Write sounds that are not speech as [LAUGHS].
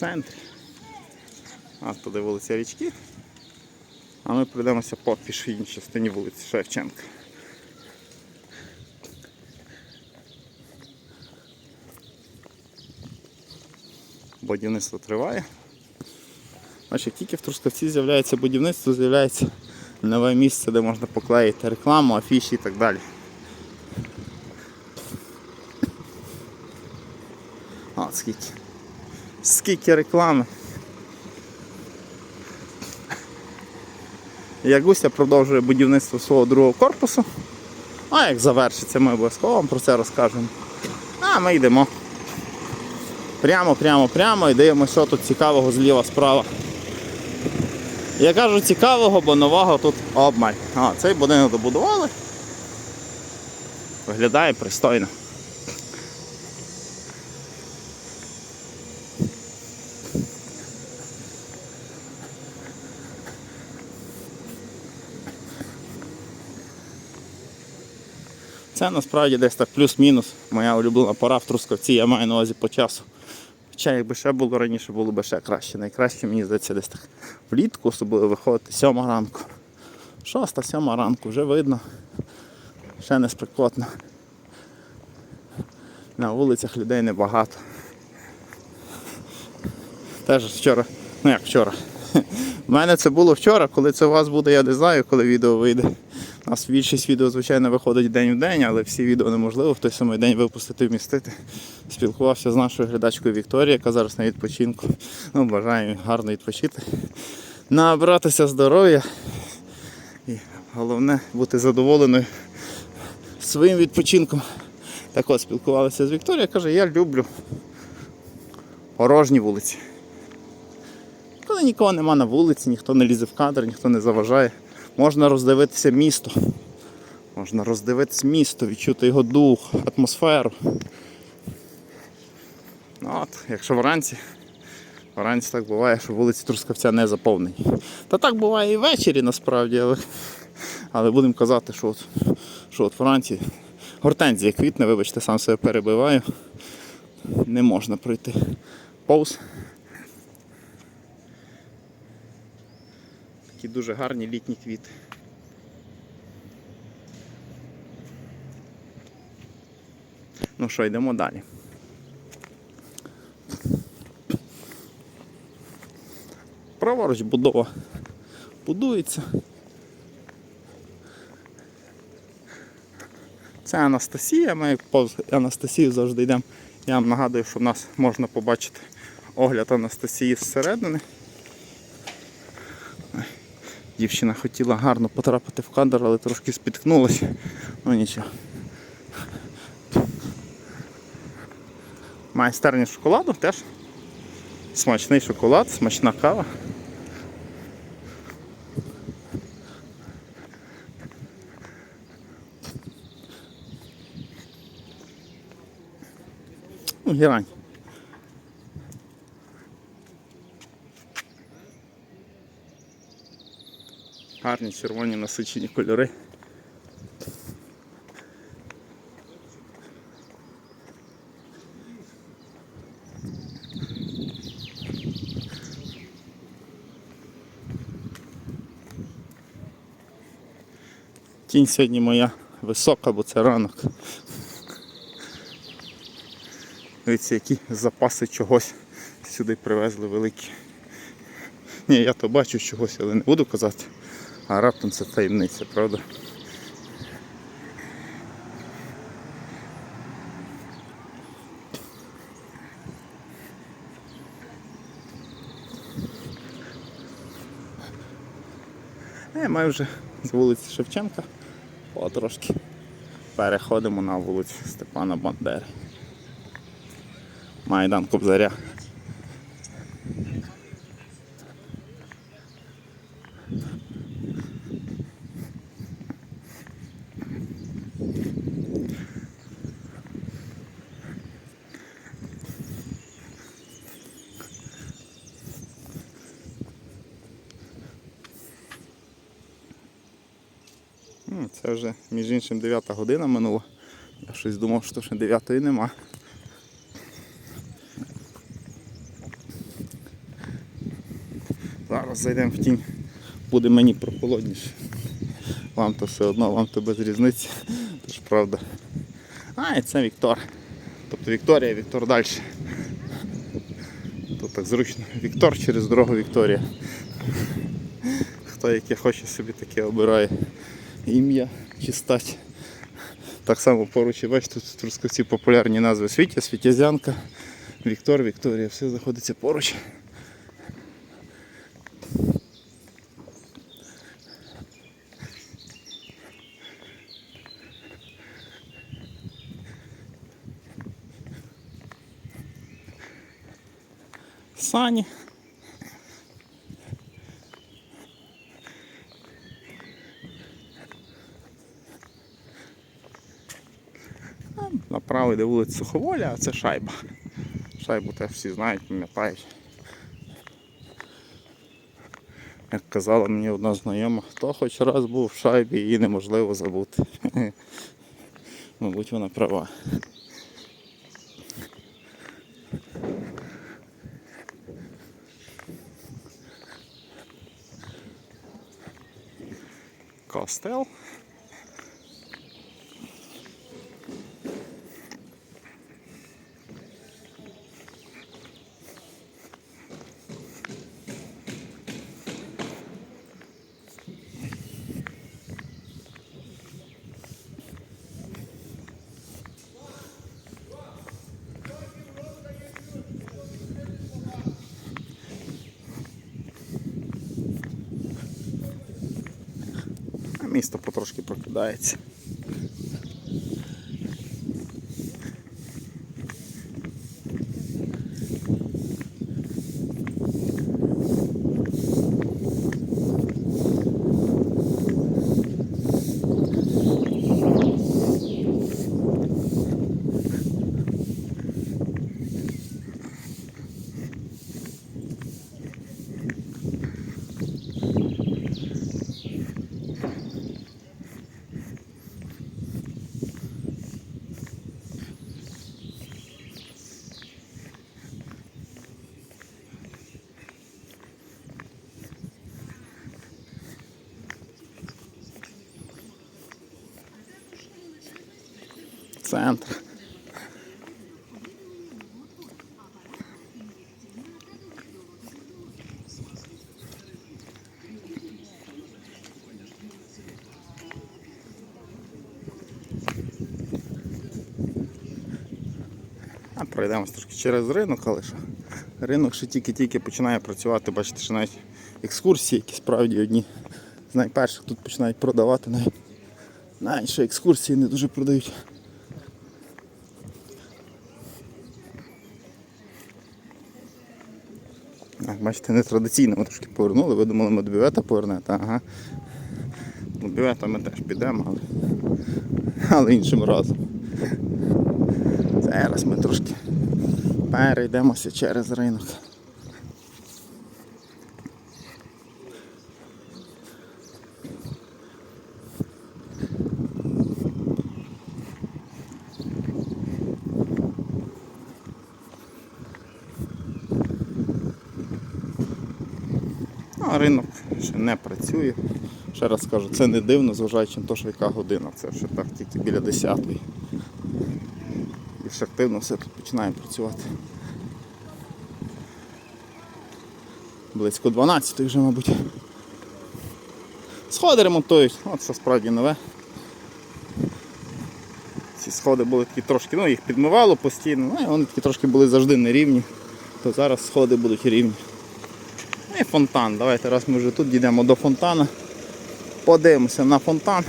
центрі. А туди вулиця Річки. А ми пройдемося по пішохідній частині вулиці Шевченка. Будівництво триває. Значить, тільки в Трускавці з'являється будівництво, з'являється нове місце, де можна поклеїти рекламу, афіші і так далі. А, скільки. Скільки реклами. Ягуся продовжує будівництво свого другого корпусу. А як завершиться, ми обов'язково вам про це розкажемо. А ми йдемо. Прямо, прямо, прямо і дивимося, що тут цікавого зліва справа. Я кажу цікавого, бо нового тут обмаль. А, цей будинок добудували. Виглядає пристойно. Це насправді десь так плюс-мінус. Моя улюблена пора в Трускавці, я маю на увазі по часу. Хоча якби ще було раніше, було б ще краще. Найкраще, мені здається, десь так влітку, особливо виходити сьома ранку. Шоста, сьома ранку, вже видно. Ще не спекотно. На вулицях людей небагато. Теж вчора, ну як вчора. [LAUGHS] У мене це було вчора, коли це у вас буде, я не знаю, коли відео вийде. У нас більшість відео, звичайно, виходить день в день, але всі відео неможливо в той самий день випустити вмістити. Спілкувався з нашою глядачкою Вікторією, яка зараз на відпочинку. Ну, бажаю гарно відпочити. Набратися здоров'я. І головне бути задоволеною своїм відпочинком. Так от спілкувалися з Вікторією, каже, я люблю порожні вулиці. Коли нікого нема на вулиці, ніхто не лізе в кадр, ніхто не заважає. Можна роздивитися місто. Можна роздивитися місто, відчути його дух, атмосферу. Ну от, якщо вранці, вранці так буває, що вулиці Трускавця не заповнені. Та так буває і ввечері насправді, але, але будемо казати, що от, що от вранці гортензія квітне, вибачте, сам себе перебиваю. Не можна пройти повз. Такі дуже гарні літні квіти. Ну що, йдемо далі. Праворуч будова будується. Це Анастасія, ми повз Анастасію завжди йдемо. Я вам нагадую, що в нас можна побачити огляд Анастасії зсередини. Дівчина хотіла гарно потрапити в кадр, але трошки спіткнулася. Ну нічого. Майстерня шоколаду теж. Смачний шоколад, смачна кава. Ну, Герань. Гарні червоні насичені кольори. Тінь сьогодні моя висока, бо це ранок. Дивіться, які запаси чогось сюди привезли великі. Ні, я то бачу чогось, але не буду казати. А раптом це таємниця, правда? Е, Ми вже з вулиці Шевченка потрошки переходимо на вулицю Степана Бандери. Майдан Кобзаря. Це вже, між іншим, 9 година минула. Я щось думав, що ще 9 нема. Зараз зайдемо в тінь. Буде мені прохолодніше. Вам то все одно, вам то без різниці. Тож правда. А, і це Віктор. Тобто Вікторія, Віктор далі. Тут так зручно. Віктор через дорогу Вікторія. Хто яке хоче собі таке обирає ім'я чи стать. Так само поруч, і бачите, тут в Трускавці популярні назви Світя, Світязянка, Віктор, Вікторія, все знаходиться поруч. Сані. Там Направо вулиця Суховоля, а це шайба. Шайбу теж всі знають, пам'ятають. Як казала мені одна знайома, хто хоч раз був в шайбі, її неможливо забути. [LAUGHS] Мабуть, вона права. Костел. Місто потрошки прокидається. Центр. А пройдемось трошки через ринок, але що ринок ще тільки-тільки починає працювати, бачите, що навіть екскурсії, які справді одні з найперших тут починають продавати навіть. Навіть що екскурсії не дуже продають. Бачите, нетрадиційно ми трошки повернули, ви думали, ми до бювета повернете, ага. До бювета ми теж підемо, але, але іншим разом. Зараз ми трошки перейдемося через ринок. А ринок ще не працює. Ще раз кажу, це не дивно, зважаючи на те, що яка година. Це вже так тільки біля 10-ї. Більш активно все тут починає працювати. Близько 12 вже, мабуть. Сходи ремонтують, от це справді нове. Ці сходи були такі трошки, ну їх підмивало постійно, ну і вони такі трошки були завжди нерівні, то зараз сходи будуть рівні. Фонтан. Давайте раз ми вже тут дійдемо до фонтана. Подивимося на фонтан.